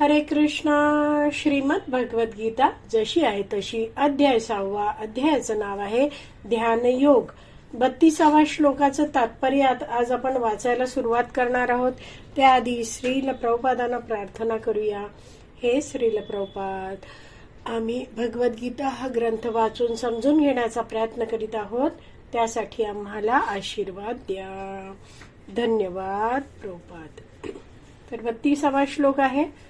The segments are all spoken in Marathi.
हरे कृष्णा श्रीमद भगवत गीता जशी आहे तशी अध्याय सहावा अध्यायाचं नाव आहे ध्यान योग. बत्तीसावा श्लोकाचं तात्पर्य आज आपण वाचायला सुरुवात करणार आहोत. त्याआधी श्रील प्रभुपादांना प्रार्थना करूया. हे श्रील प्रभुपाद आम्ही भगवद्गीता हा ग्रंथ वाचून समजून घेण्याचा प्रयत्न करीत आहोत. त्यासाठी आम्हाला आशीर्वाद द्या. धन्यवाद प्रभुपाद. तर बत्तीसावा श्लोक आहे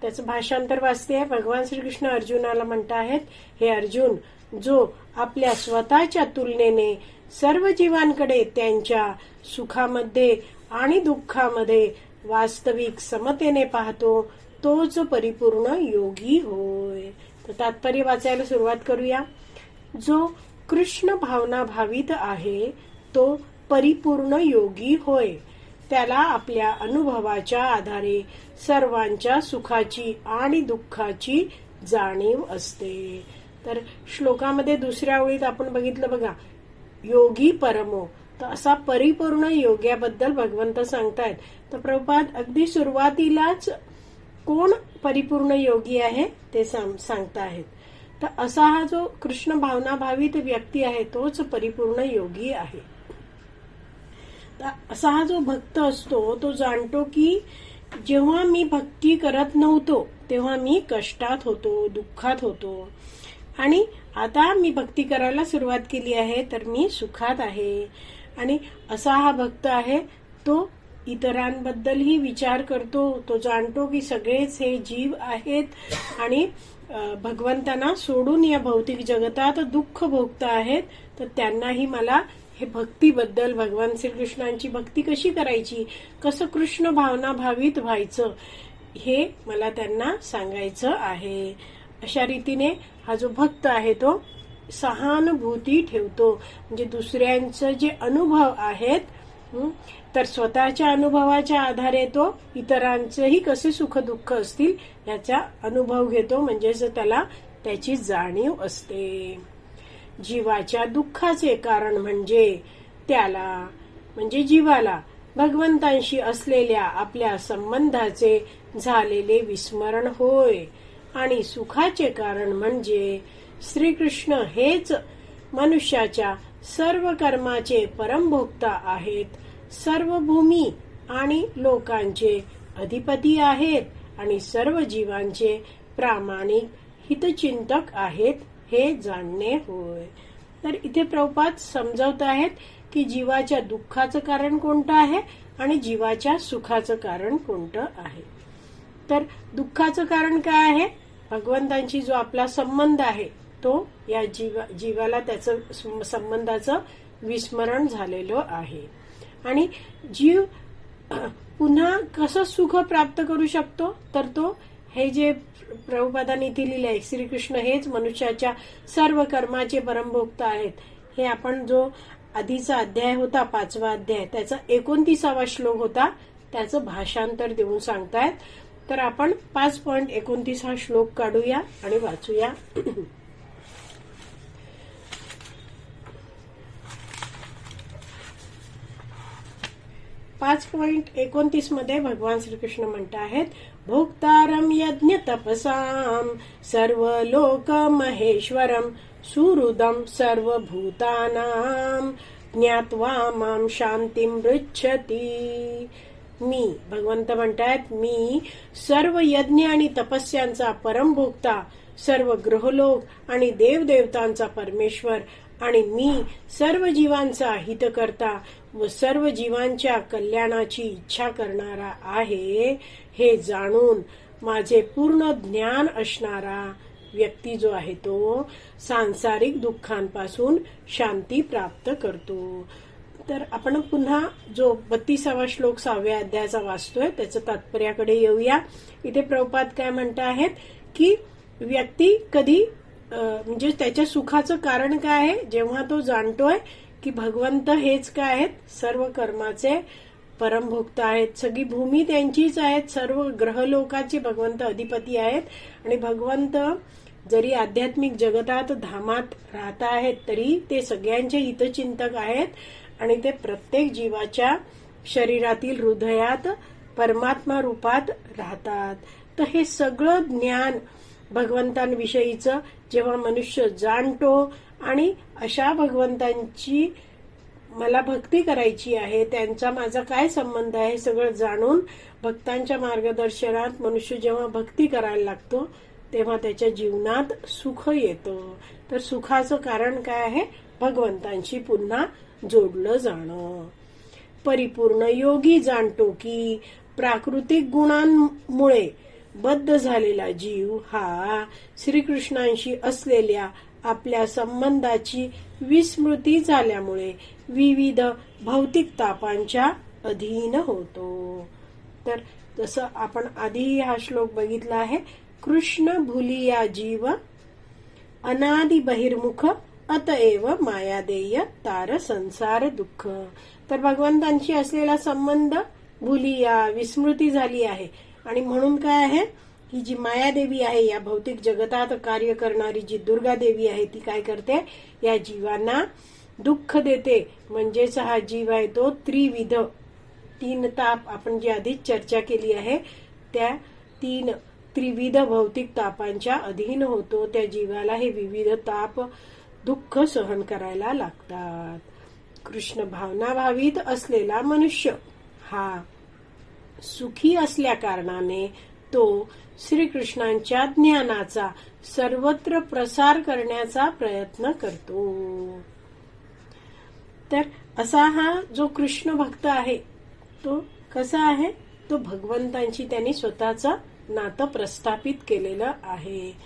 त्याचं भाषांतर वाचते आहे. भगवान श्रीकृष्ण अर्जुनाला म्हणत आहेत हे अर्जुन जो आपल्या स्वतःच्या तुलनेने सर्व जीवांकडे त्यांच्या सुखामध्ये आणि दुःखामध्ये वास्तविक समतेने पाहतो तोच परिपूर्ण योगी होय. तर तात्पर्य वाचायला सुरुवात करूया. जो कृष्ण भावना भावित आहे तो परिपूर्ण योगी होय. त्याला आपल्या अनुभवाच्या आधारे सर्वांच्या सुखाची आणि दुःखाची जाणीव असते. तर श्लोकामध्ये दुसऱ्या ओळीत आपण बघितलं बघा योगी परमो. तर असा परिपूर्ण योग्याबद्दल भगवंत सांगतायत. तर प्रभुपाद अगदी सुरुवातीलाच कोण परिपूर्ण योगी आहे ते सांगतायत सांगताहेत. तर असा हा जो कृष्ण भावनाभावित व्यक्ती आहे तोच परिपूर्ण योगी आहे. तर असा हा जो भक्त असतो तो जाणतो की जेव्हा मी भक्ती करत नव्हतो तेव्हा मी कष्टात होतो दुःखात होतो. आणि आता मी भक्ती करायला सुरुवात केली आहे तर मी सुखात आहे. आणि असा हा भक्त आहे तो इतरांबद्दलही विचार करतो तो जाणतो की सगळेच हे जीव आहेत आणि भगवंतांना सोडून या भौतिक जगतात दुःख भोगत आहेत तर त्यांनाही मला हे भक्तीबद्दल भगवान श्रीकृष्णांची भक्ती कशी करायची? कसं कृष्ण भावना भावित व्हायचं? हे मला त्यांना सांगायचं आहे. अशा रीतीने हा जो भक्त आहे तो सहानुभूती ठेवतो. म्हणजे दुसऱ्यांचं जे अनुभव आहेत तर स्वतःच्या अनुभवाच्या आधारे तो इतरांचेही कसे सुख दुःख असतील याचा अनुभव घेतो. म्हणजेच त्याला त्याची जाणीव असते. जीवाच्या दुःखाचे कारण म्हणजे त्याला म्हणजे जीवाला भगवंतांशी असलेल्या आपल्या संबंधाचे झालेले विस्मरण होय. आणि सुखाचे कारण म्हणजे श्रीकृष्ण हेच मनुष्याच्या सर्व कर्माचे परमभोक्ता आहेत सर्व भूमी आणि लोकांचे अधिपती आहेत आणि सर्व जीवांचे प्रामाणिक हितचिंतक आहेत. हे जाणणे होय. तर इथे प्रभुपाद समजवत आहेत की जीवाच्या दुःखाचं कारण कोणतं आहे आणि जीवाच्या सुखाचं कारण कोणतं आहे. तर दुःखाचं कारण काय आहे? भगवंतांशी जो आपला संबंध आहे तो या जीवा जीवाला त्याचं संबंधाचं विस्मरण झालेलं आहे. आणि जीव पुन्हा कसं सुख प्राप्त करू शकतो? तर तो हे जे प्रभुपदानी इथे लिहिले आहे. श्रीकृष्ण हेच मनुष्याच्या सर्व कर्माचे परमभोक्त आहेत. हे आपण जो आधीचा अध्याय होता पाचवा अध्याय त्याचा एकोणतीसावा श्लोक होता त्याचं भाषांतर देऊन सांगतायत. तर आपण पाच पॉइंट एकोणतीस हा श्लोक काढूया आणि वाचूया. पाच पॉइंट एकोणतीसमध्ये भगवान श्रीकृष्ण म्हणत आहेत भोक्तारम यज्ञ तपसाम सर्व लोक महेश्वरम सुहृदम सर्व भूतानाम ज्ञात्वा माम शांतीम पृच्छती। मी भगवंत म्हणतायत मी सर्व यज्ञ आणि तपस्यांचा परमभोक्ता सर्व ग्रहलोक आणि देवदेवतांचा परमेश्वर आणि मी सर्व जीवांचा हितकर्ता व सर्व जीवांच्या कल्याणाची इच्छा करणारा आहे हे जाणून माझे पूर्ण ज्ञान असणारा व्यक्ती जो आहे तो सांसारिक दुःखांपासून शांती प्राप्त करतो. तर आपण पुन्हा जो बत्तीसावा श्लोक सहाव्या अध्यायाचा वाचतोय त्याचं तात्पर्याकडे येऊया. इथे प्रभुपाद काय म्हणत आहेत की व्यक्ती कधी म्हणजे त्याच्या सुखाचं कारण काय आहे? जेव्हा तो जाणतोय की भगवंत हेच काय आहेत? सर्व कर्माचे परमभोक्त आहेत. सगळी भूमी त्यांचीच आहेत. सर्व ग्रहलोकाचे भगवंत अधिपती आहेत. आणि भगवंत जरी आध्यात्मिक जगतात धामात राहत आहेत तरी ते सगळ्यांचे हितचिंतक आहेत. आणि ते प्रत्येक जीवाच्या शरीरातील हृदयात परमात्मा रूपात राहतात. तर हे सगळं ज्ञान भगवंतांविषयीचं जेव्हा मनुष्य जाणतो आणि अशा भगवंतांची मला भक्ती करायची आहे त्यांचा माझा काय संबंध आहे सगळं जाणून भक्तांच्या मार्गदर्शनात मनुष्य जेव्हा भक्ती करायला लागतो तेव्हा त्याच्या जीवनात सुख येतं. तर सुखाचं कारण काय आहे? भगवंतांशी पुन्हा जोडलं जाणं. परिपूर्ण योगी जाणतो की प्राकृतिक गुणांमुळे बद्ध झालेला जीव हा श्रीकृष्णांशी असलेल्या आपल्या संबंधाची विस्मृती झाल्यामुळे विविध भौतिक तापांच्या अधीन होतो. तर जसं आपण आधी हा श्लोक बघितला आहे कृष्ण भुलिया जीव अनादि बहिर्मुख अतएव मायादेय तार संसार दुःख. तर भगवंतांशी असलेला संबंध भुलिया विस्मृती झाली आहे. आणि म्हणून काय आहे? ही जी मायादेवी आहे या भौतिक जगतात कार्य करणारी जी दुर्गा देवी आहे ती काय करते? या जीवांना दुःख देते. म्हणजेच हा जीव आहे तो त्रिविध. तीन ताप आपण जी आधीच चर्चा केली आहे त्या तीन त्रिविध भौतिक तापांच्या अधीन होतो. त्या जीवाला हे विविध ताप दुःख सहन करायला लागतात. कृष्ण भावना भावित असलेला मनुष्य हा सुखी असल्या कारणाने तो श्रीकृष्णांच्या ज्ञानाचा सर्वत्र प्रसार करण्याचा प्रयत्न करतो. तर असा हा जो कृष्ण भक्त आहे तो कसा आहे? तो भगवंतांची त्यांनी स्वतःचं नातं प्रस्थापित केलेलं आहे.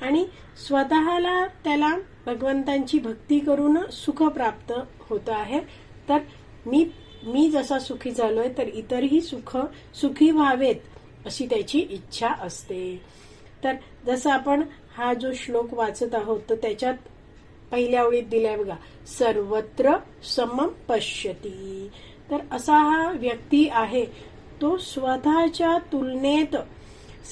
आणि स्वतःला त्याला भगवंतांची भक्ती करून सुख प्राप्त होत आहे. तर मी मी जसा सुखी झालोय तर इतरही सुख सुखी व्हावेत अशी त्याची इच्छा असते. तर जसं आपण हा जो श्लोक वाचत आहोत तर त्याच्यात पहिल्या ओळीत दिलाय बघा सर्वत्र समम पश्यती. तर असा हा व्यक्ती आहे तो स्वतःच्या तुलनेत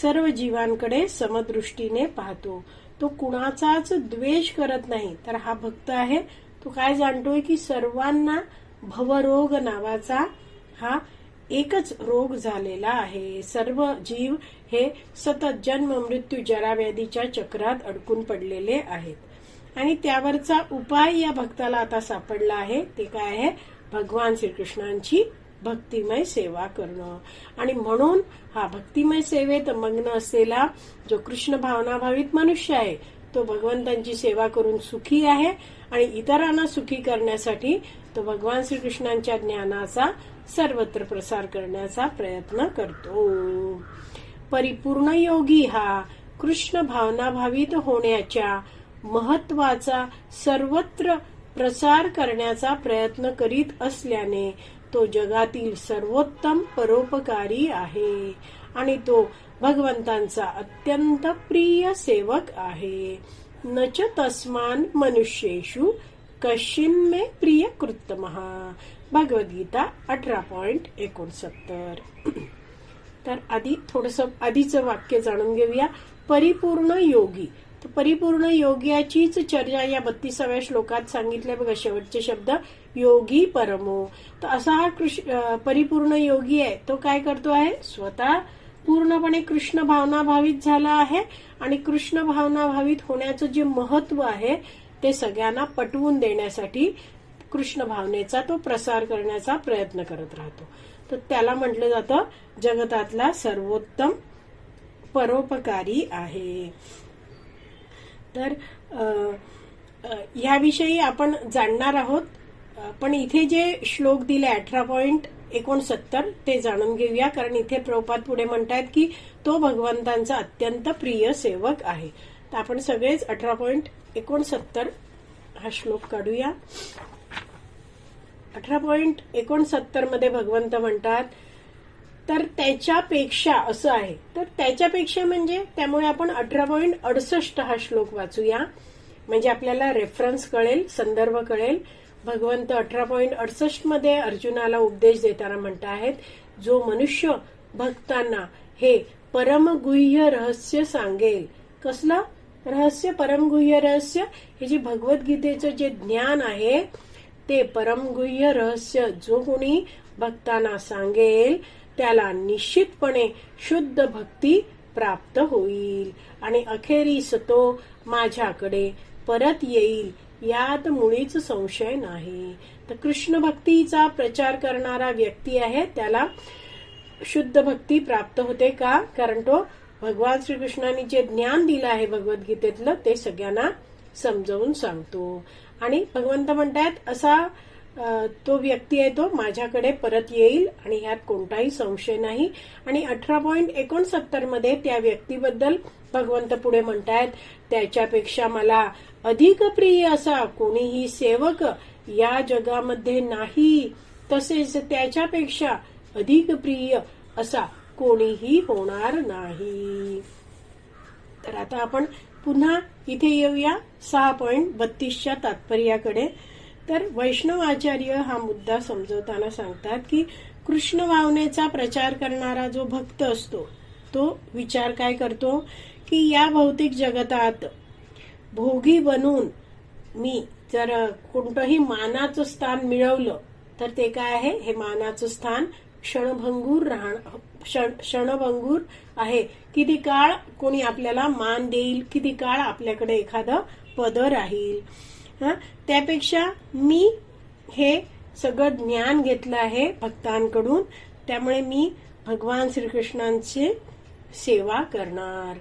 सर्व जीवांकडे समदृष्टीने पाहतो. तो कुणाचाच द्वेष करत नाही. तर हा भक्त आहे तो काय जाणतोय की सर्वांना भवरोग नावाचा हा एकच रोग झालेला आहे. सर्व जीव हे सतत जन्म मृत्यू जराव्याधीच्या चक्रात अडकून पडलेले आहेत. आणि त्यावरचा उपाय या भक्ताला आता सापडला आहे. ते काय आहे? भगवान श्रीकृष्णांची भक्तिमय सेवा करणं. आणि म्हणून हा भक्तिमय सेवेत मग्न असलेला जो कृष्ण भावनाभावित मनुष्य आहे तो भगवंतांची सेवा करून सुखी आहे. आणि इतरांना सुखी करण्यासाठी तो भगवान श्रीकृष्णांच्या ज्ञानाचा सर्वत्र प्रसार करण्याचा प्रयत्न करतो. परिपूर्ण योगी हा कृष्ण भावनाभावित होण्याच्या महत्त्वाचा सर्वत्र प्रसार करण्याचा प्रयत्न करीत असल्याने तो जगातील सर्वोत्तम परोपकारी आहे आणि तो भगवंतांचा अत्यंत प्रिय सेवक आहे. नच तस्मान मनुष्येषु कशिन्मे प्रिय कृत्तमहा भगवद्गीता अठरा पॉईंट एकोणसत्तर. तर आधी थोडस आधीचं वाक्य जाणून घेऊया. परिपूर्ण योगी. तर परिपूर्ण योग्याचीच चर्चा या बत्तीसाव्या श्लोकात सांगितल्या बघा शेवटचे शब्द. योगी परमो. तर असा हा कृष्ण परिपूर्ण योगी आहे. तो काय करतो आहे? स्वतः पूर्णपणे कृष्ण भावना भावित झाला आहे आणि कृष्ण भावना भावित होण्याचं जे महत्त्व आहे ते सगळ्यांना पटवून देण्यासाठी कृष्ण भावनेचा तो प्रसार करण्याचा प्रयत्न करत राहतो. तर त्याला म्हटलं जातं जगतातला सर्वोत्तम परोपकारी आहे. तर ह्याविषयी आपण जाणणार आहोत. पण इथे जे श्लोक दिले अठरा पॉईंट एकोणसत्तर ते जाणून घेऊया. कारण इथे प्रभुपाद पुढे म्हणतात की तो भगवंतांचा अत्यंत प्रिय सेवक आहे. तर आपण सगळेच अठरा पॉईंट एकोणसत्तर हा श्लोक काढूया. अठरा पॉईंट एकोणसत्तरमध्ये भगवंत म्हणतात तर त्याच्यापेक्षा असं आहे. तर त्याच्यापेक्षा म्हणजे त्यामुळे आपण अठरा पॉईंट अडसष्ट हा श्लोक वाचूया. म्हणजे आपल्याला रेफरन्स कळेल संदर्भ कळेल. भगवंत अठरा पॉईंट अडसष्टमध्ये अर्जुनाला उपदेश देताना म्हणत आहेत जो मनुष्य भक्तांना हे परमगुह्य रहस्य सांगेल. कसलं? रहस्य? परमगुह्य रहस्य? हे जे भगवद्गीतेचं जे ज्ञान आहे ते परमगुह्य रहस्य जो कुणी भक्तांना सांगेल त्याला निश्चितपणे शुद्ध भक्ती प्राप्त होईल. आणि अखेरीस तो माझ्याकडे परत येईल यात मुळीच संशय नाही. तर कृष्ण भक्तीचा प्रचार करणारा व्यक्ती आहे त्याला शुद्ध भक्ती प्राप्त होते का? कारण तो भगवान श्रीकृष्णाने जे ज्ञान दिलं आहे भगवद्गीतेतलं ते सगळ्यांना समजावून सांगतो. आणि भगवंत म्हणतात असा तो व्यक्ती आहे तो माझ्याकडे परत येईल आणि ह्यात कोणताही संशय नाही. आणि अठरा पॉईंट एकोणसत्तरमध्ये त्या व्यक्तीबद्दल भगवंत पुढे म्हणतायत त्याच्यापेक्षा मला अधिक प्रिय असा कोणीही सेवक या जगामध्ये नाही. तसेच त्याच्यापेक्षा अधिक प्रिय असा कोणीही होणार नाही. तर आता आपण पुन्हा इथे येऊया सहा पॉईंट बत्तीसच्या तात्पर्याकडे. तर वैष्णव आचार्य हा मुद्दा समजवताना सांगतात की कृष्ण भावनेचा प्रचार करणारा जो भक्त असतो तो विचार काय करतो? की या भौतिक जगतात भोगी बनून मी जर कोणतंही मानाचं स्थान मिळवलं तर ते काय आहे? हे मानाचं स्थान क्षणभंगूर राहणं क्षण- क्षणभंगूर आहे. किती काळ कोणी आपल्याला मान देईल? किती काळ आपल्याकडे एखादं पद राहील? त्यापेक्षा मी हे सगळं ज्ञान घेतलं आहे भक्तांकडून. त्यामुळे मी भगवान श्रीकृष्णांची सेवा करणार.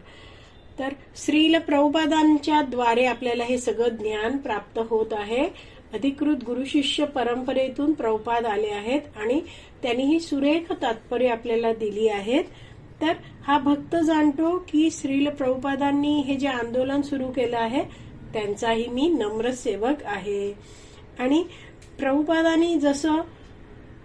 तर श्रील प्रभुपादांच्या द्वारे आपल्याला हे सगळं ज्ञान प्राप्त होत आहे. अधिकृत गुरुशिष्य परंपरेतून प्रभुपाद आले आहेत आणि त्यांनी ही सुरेख तात्पर्य आपल्याला दिली आहेत. तर हा भक्त जाणतो की श्रील प्रभुपादांनी हे जे आंदोलन सुरू केलं आहे त्यांचाही मी नम्र सेवक आहे. आणि प्रभुपादांनी जसं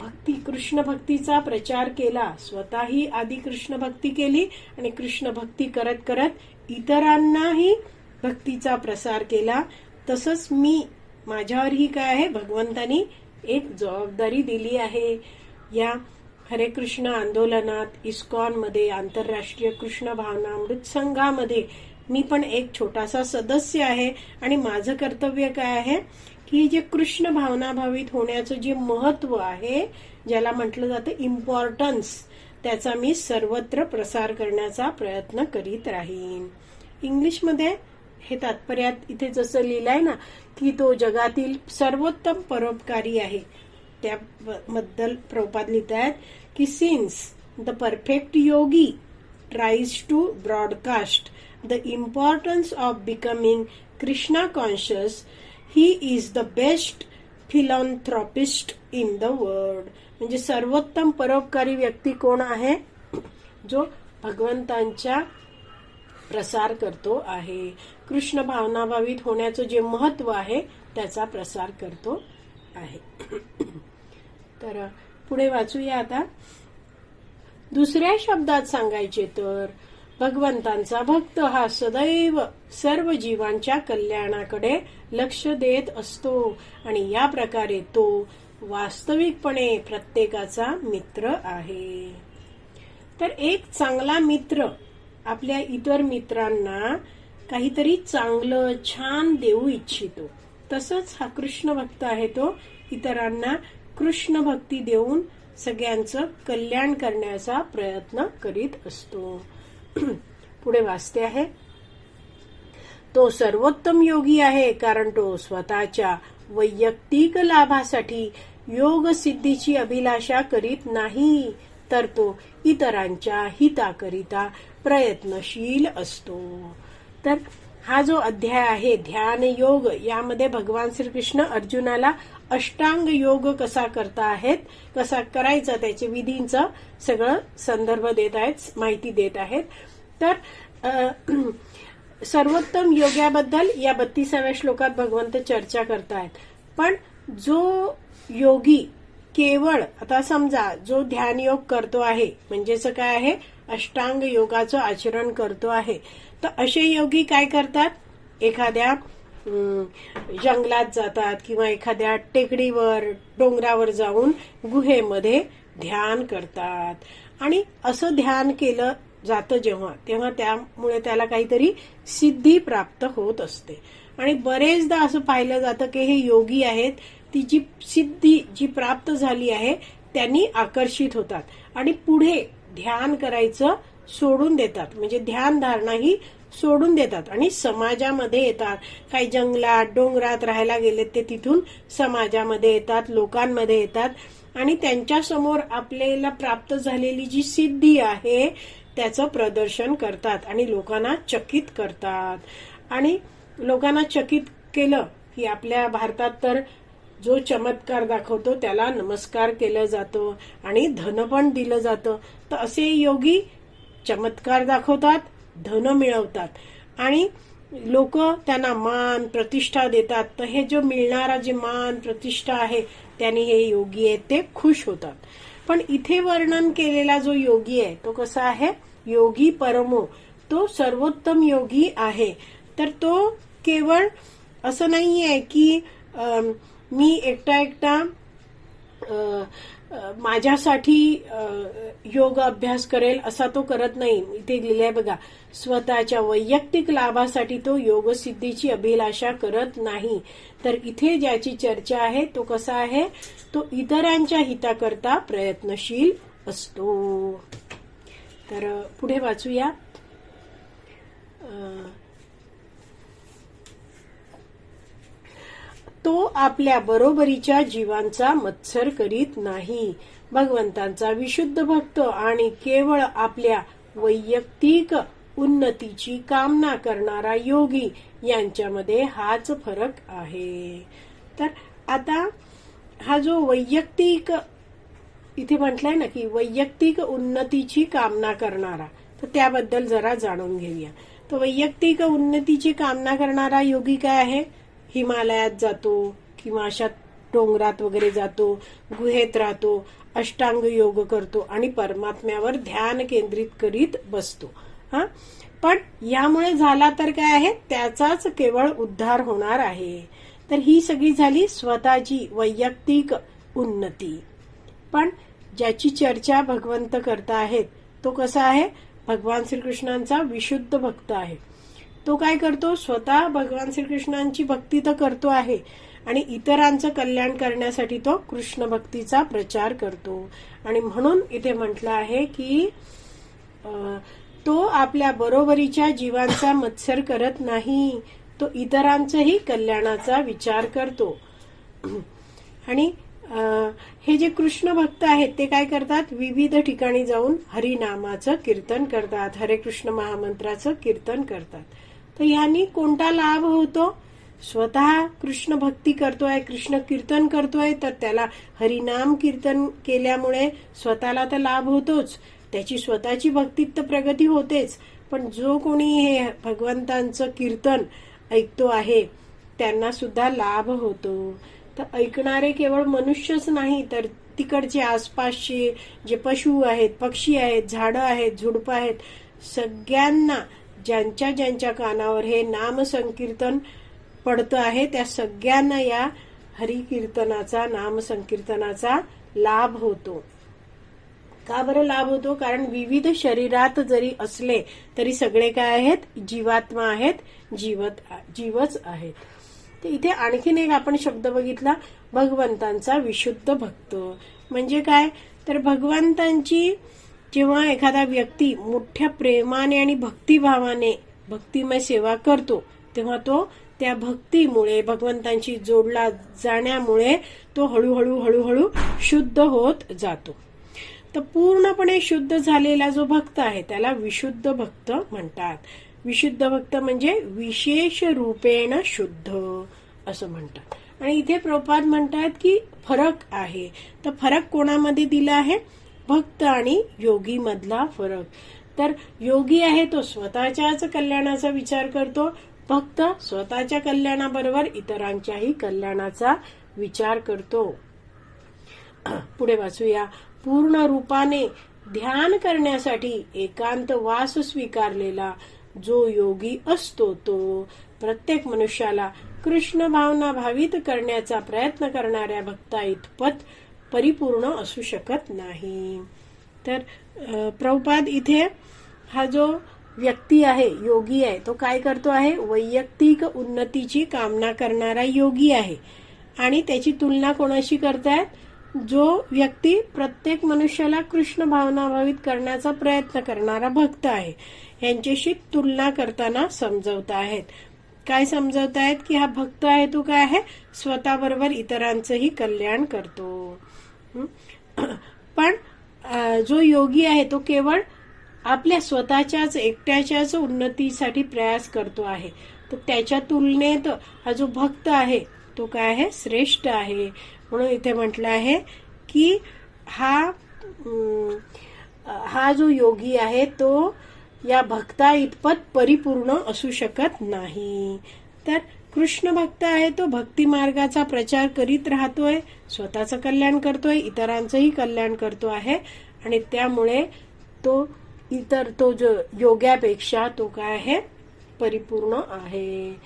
भक्ती कृष्ण भक्तीचा प्रचार केला स्वतःही आधी कृष्ण भक्ती केली आणि कृष्ण भक्ती करत करत इतरांनाही भक्तीचा प्रसार केला. तसंच मी माझ्यावरही काय आहे भगवंतानी एक जबाबदारी दिली आहे. या हरे कृष्ण आंदोलनात इस्कॉनमध्ये आंतरराष्ट्रीय कृष्ण भावनामृत संघामध्ये मी पण एक छोटासा सदस्य आहे. आणि माझं कर्तव्य काय आहे? की जे कृष्ण भावनाभावित होण्याचं जे महत्त्व आहे ज्याला म्हटलं जातं इम्पॉर्टन्स त्याचा मी सर्वत्र प्रसार करण्याचा प्रयत्न करीत राहीन. इंग्लिशमध्ये हे तात्पर्यात इथे जसं लिहिलंय ना की तो जगातील सर्वोत्तम परोपकारी आहे. त्याबद्दल प्रभुपाद लिहित आहेत की since the perfect yogi tries to broadcast the importance of becoming Krishna conscious he is the best philanthropist in the world म्हणजे सर्वोत्तम परोपकारी व्यक्ती कोण आहे? जो भगवंतांच्या प्रसार करतो आहे. कृष्ण भावनाभावित होण्याचं जे महत्त्व आहे त्याचा प्रसार करतो आहे. तर पुढे वाचूया आता. दुसऱ्या शब्दात सांगायचे तर भगवंतांचा भक्त हा सदैव सर्व जीवांच्या कल्याणाकडे लक्ष देत असतो आणि या प्रकारे तो वास्तविकपणे प्रत्येकाचा मित्र आहे. तर एक चांगला मित्र आपल्या इतर मित्रांना काहीतरी चांगलं छान देऊ इच्छितो. तसंच हा कृष्ण भक्त आहे तो इतरांना कृष्ण भक्ती देऊन सगळ्यांचं कल्याण करण्याचा प्रयत्न करीत असतो. पुढे वाचते आहे. तो सर्वोत्तम योगी आहे कारण तो स्वतःच्या वैयक्तिक लाभासाठी योग सिद्धीची अभिलाषा करीत नाही तर तो इतरांच्या हिताकरिता प्रयत्नशील असतो. तर हा जो अध्याय आहे ध्यान योग यामध्ये भगवान श्रीकृष्ण अर्जुनाला अष्टांग योग कसा करता आहेत कसा करायचा त्याचे विधींचं सगळं संदर्भ देत आहेत माहिती देत आहेत. तर सर्वोत्तम योग्याबद्दल या बत्तीसाव्या श्लोकात भगवंत चर्चा करतायत. पण जो योगी केवळ आता समजा जो ध्यान योग करतो आहे म्हणजेच काय आहे? अष्टांग योगाचं आचरण करतो आहे. तर असे योगी काय करतात? एखाद्या जंगलात जातात किंवा एखाद्या टेकडीवर डोंगरावर जाऊन गुहेमध्ये ध्यान करतात. आणि असं ध्यान केलं जातं जेव्हा तेव्हा त्यामुळे त्याला काहीतरी सिद्धी प्राप्त होत असते. आणि बरेचदा असं पाहिलं जातं की हे योगी आहेत ती जी सिद्धी जी प्राप्त झाली आहे त्यांनी आकर्षित होतात. आणि पुढे ध्यान करायचं सोडून देतात. म्हणजे ध्यान धारणा ही सोडून देतात. आणि समाजामध्ये येतात. काही जंगलात डोंगरात राहायला गेलेत ते तिथून समाजामध्ये येतात लोकांमध्ये येतात. आणि त्यांच्यासमोर आपल्याला प्राप्त झालेली जी सिद्धी आहे त्याचं प्रदर्शन करतात आणि लोकांना चकित करतात. आणि लोकांना चकित केलं की आपल्या भारतात तर जो चमत्कार दाखवतो त्याला नमस्कार केलं जातं आणि धन पण दिलं जातं. तर असे योगी चमत्कार दाखवतात धन मिळवतात. आणि लोक त्यांना मान प्रतिष्ठा देतात. तर हे जो मिळणारा जे मान प्रतिष्ठा आहे त्यांनी हे योगी आहेत ते खुश होतात. पण इथे वर्णन केलेला जो योगी आहे तो कसा आहे? योगी परमो. तो सर्वोत्तम योगी आहे. तर तो केवळ असं नाही आहे की आ, मी एकटा एकटा माझ्यासाठी योग अभ्यास करेल असा तो करत नाही. इथे लिहिलंय बघा स्वतःच्या वैयक्तिक लाभासाठी तो योगसिद्धीची अभिलाषा करत नाही. तर इथे ज्याची चर्चा आहे तो कसा आहे? तो इतरांच्या हिताकरता प्रयत्नशील असतो. तर पुढे वाचूया. तो आपल्या बरोबरीच्या जीवांचा मत्सर करीत नाही. भगवंतांचा विशुद्ध भक्त आणि केवळ आपल्या वैयक्तिक उन्नतीची कामना करणारा योगी यांच्यामध्ये हाच फरक आहे. तर आता हा जो वैयक्तिक इथे म्हटलंय ना की वैयक्तिक उन्नतीची कामना करणारा तर त्याबद्दल जरा जाणून घेऊया. तर वैयक्तिक उन्नतीची कामना करणारा योगी काय आहे? हिमालयात जातो किंवा अशा डोंगरात वगैरे जातो गुहेत राहतो अष्टांग योग करतो आणि परमात्म्यावर ध्यान केंद्रित करीत बसतो. हा? पण यामुळे झाला तर काय आहे? त्याचाच केवळ उद्धार होणार आहे. तर ही सगळी झाली स्वतःची वैयक्तिक उन्नती. पण ज्याची चर्चा भगवंत करता आहेत तो कसा आहे? भगवान श्रीकृष्णांचा विशुद्ध भक्त आहे. तो काय करतो? स्वतः भगवान श्रीकृष्णांची भक्ती तर करतो आहे. आणि इतरांचं कल्याण करण्यासाठी तो कृष्ण भक्तीचा प्रचार करतो. आणि म्हणून इथे म्हटलं आहे की तो आपल्या बरोबरीच्या जीवांचा मत्सर करत नाही. तो इतरांचंही कल्याणाचा विचार करतो. आणि हे जे कृष्ण भक्त आहेत ते काय करतात? विविध ठिकाणी जाऊन हरिनामाचं कीर्तन करतात. हरे कृष्ण महामंत्राचं कीर्तन करतात. तर ह्यानी कोणता लाभ होतो? स्वतः कृष्ण भक्ती करतोय कृष्ण कीर्तन करतोय तर त्याला हरिनाम कीर्तन केल्यामुळे स्वतःला तर लाभ होतोच. त्याची स्वतःची भक्तीत तर प्रगती होतेच. पण जो कोणी हे भगवंतांचं कीर्तन ऐकतो आहे त्यांना सुद्धा लाभ होतो. तर ऐकणारे केवळ मनुष्यच नाही तर तिकडचे आसपासचे जे पशु आहेत पक्षी आहेत झाडं आहेत झुडपं आहेत सगळ्यांना ज्यांच्या ज्यांच्या कानावर हे नाम संकीर्तन पडतं आहे त्या सगळ्यांना या हरिकीर्तनाचा नाम संकीर्तनाचा लाभ होतो. का बरं लाभ होतो? कारण विविध शरीरात जरी असले तरी सगळे काय आहेत? जीवात्मा आहेत जीवत जीवच आहेत. तर इथे आणखीन एक आपण शब्द बघितला भगवंतांचा विशुद्ध भक्त. म्हणजे काय? तर भगवंतांची जेव्हा एखादा व्यक्ती मोठ्या प्रेमाने आणि भक्तिभावाने भक्तिमय सेवा करतो तेव्हा तो त्या भक्तीमुळे भगवंतांशी जोडला जाण्यामुळे तो हळूहळू हळूहळू शुद्ध होत जातो. तर पूर्णपणे शुद्ध झालेला जो भक्त आहे त्याला विशुद्ध भक्त म्हणतात. विशुद्ध भक्त म्हणजे विशेष रूपेण शुद्ध असं म्हणतात. आणि इथे प्रपाद म्हणतात की फरक आहे. तर फरक कोणामध्ये दिला आहे? भक्त आणि योगी मधला फरक. तर योगी आहे तो स्वतःच्याच कल्याणाचा विचार करतो भक्त स्वतःच्या कल्याणाबरोबर इतरांच्याही कल्याणाचा विचार करतो. पुढे वाचूया. पूर्ण रूपाने ध्यान करण्यासाठी एकांत वास स्वीकारलेला जो योगी असतो तो प्रत्येक मनुष्याला कृष्ण भावना भावित करण्याचा प्रयत्न करणाऱ्या भक्ता इतपत परिपूर्ण असू शकत नाही. तर प्रभुपाद इथे हा जो व्यक्ती आहे योगी आहे तो काय करतो आहे? वैयक्तिक उन्नतीची कामना करणारा योगी आहे. आणि त्याची तुलना कोणाशी करतायत? जो व्यक्ती प्रत्येक मनुष्याला कृष्ण भावनाभावित करण्याचा प्रयत्न करणारा भक्त आहे. यांच्याशी तुलना करताना समजवत आहेत. काय समजवत आहेत की हा भक्त आहे तो काय आहे? स्वतःबरोबर इतरांचंही कल्याण करतो. पण जो योगी आहे तो केवळ आपल्या स्वतःच्याच एकट्याच्याच उन्नतीसाठी प्रयास करतो आहे. तर त्याच्या तुलनेत हा जो भक्त आहे तो काय आहे? श्रेष्ठ आहे. म्हणून इथे म्हटलं आहे की हा हा जो योगी आहे तो या भक्ता इतपत परिपूर्ण असू शकत नाही. तर कृष्ण भक्त आहे तो भक्ती मार्गाचा प्रचार करीत राहतोय स्वतःचं कल्याण करतोय इतरांचंही कल्याण करतो आहे. आणि त्यामुळे तो इतर तो जो योग्यापेक्षा तो काय आहे? परिपूर्ण आहे.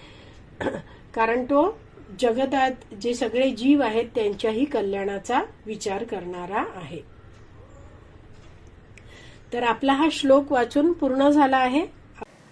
कारण तो जगतात जे सगळे जीव आहेत त्यांच्याही कल्याणाचा विचार करणारा आहे. तर आपला हा श्लोक वाचून पूर्ण झाला आहे.